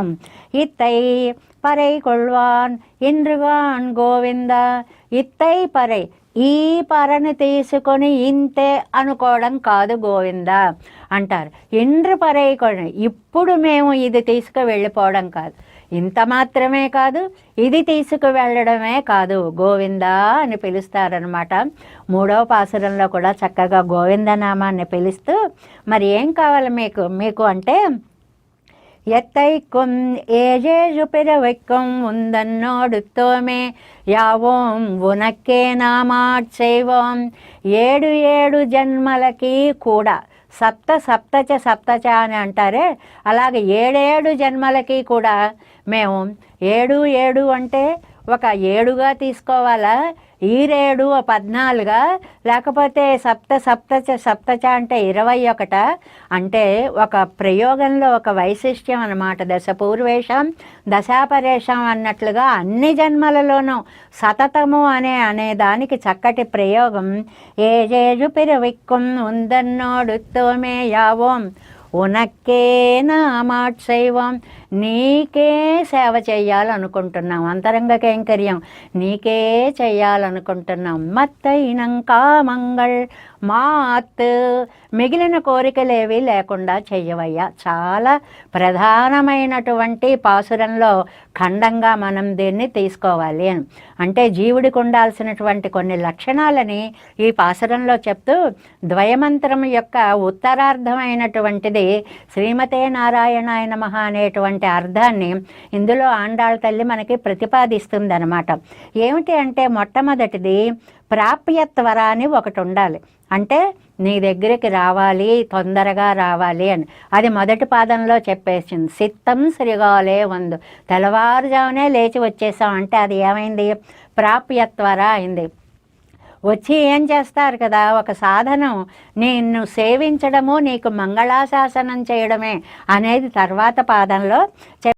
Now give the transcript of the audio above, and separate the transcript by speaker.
Speaker 1: செய்வோம் இத்தை பறை கொள்வான் ఇంద్రుగాన్ గోవింద ఇత్తై పరై ఈ పరను తీసుకొని ఇంతే అనుకోవడం కాదు గోవింద అంటారు ఇంద్ర పరై కొని ఇప్పుడు మేము ఇది తీసుకు వెళ్ళిపోవడం కాదు ఇంత మాత్రమే కాదు ఇది తీసుకు వెళ్ళడమే కాదు గోవింద అని పిలుస్తారనమాట మూడవ పాసురంలో కూడా చక్కగా గోవిందనామాన్ని పిలుస్తూ మరి ఏం కావాలి మీకు మీకు అంటే எத்தைக்கும் ஏழேழு பிறவைக்கும் உந்தன்னோடுத்தோமே యావోం ఉనక్కే నామాట్ செய்வோம் ఏడు ఏడు జన్మలకి కూడా సప్త సప్తచ సప్తచ అని అంటారే అలాగే ఏడేడు జన్మలకి కూడా మేము ఏడు ఏడు అంటే ఒక ఏడుగా తీసుకోవాలా? ఈరేడు పద్నాలుగా? లేకపోతే సప్త సప్తచ సప్తచ అంటే ఇరవై ఒకట? అంటే ఒక ప్రయోగంలో ఒక వైశిష్ట్యం అన్నమాట. దశ పూర్వేషం దశాపరేషం అన్నట్లుగా అన్ని జన్మలలోనూ సతతము అనే అనే దానికి చక్కటి ప్రయోగం. ఏజేజు పిరవిక్కుం ఉందన్నోడుతోమే యావోం. ఉనక్కే నామాట్శైవం నీకే సేవ చేయాలనుకుంటున్నాం. అంతరంగ కైంకర్యం. నీకే చేయాలనుకుంటున్నాం. మత్తైనం కామంగళ్ మాత్. మిగిలిన కోరికలేవి లేకుండా చెయ్యవయ్యా. చాలా ప్రధానమైనటువంటి పాసురంలో ఖండంగా మనం దీన్ని తీసుకోవాలి అని. అంటే జీవుడికి ఉండాల్సినటువంటి కొన్ని లక్షణాలని ఈ పాసురంలో చెప్తూ ద్వయమంత్రం యొక్క ఉత్తరార్థమైనటువంటిది శ్రీమతే నారాయణాయ నమ అనేటువంటి అర్థాన్ని ఇందులో ఆండాళ్ళ తల్లి మనకి ప్రతిపాదిస్తుంది అనమాట ఏమిటి అంటే మొట్టమొదటిది ప్రాప్యత్వర అని ఒకటి ఉండాలి. అంటే నీ దగ్గరికి రావాలి తొందరగా రావాలి అని. అది మొదటి పాదంలో చెప్పేసింది. సిత్తం శ్రీగాలే వందు. తెల్లవారుజామునే లేచి వచ్చేసాం అంటే అది ఏమైంది? ప్రాప్యత్వర అయింది. వచ్చి ఏం చేస్తారు కదా? ఒక సాధనం. నిన్ను సేవించడము నీకు మంగళాశాసనం చేయడమే అనేది తర్వాత పాదంలో చెప్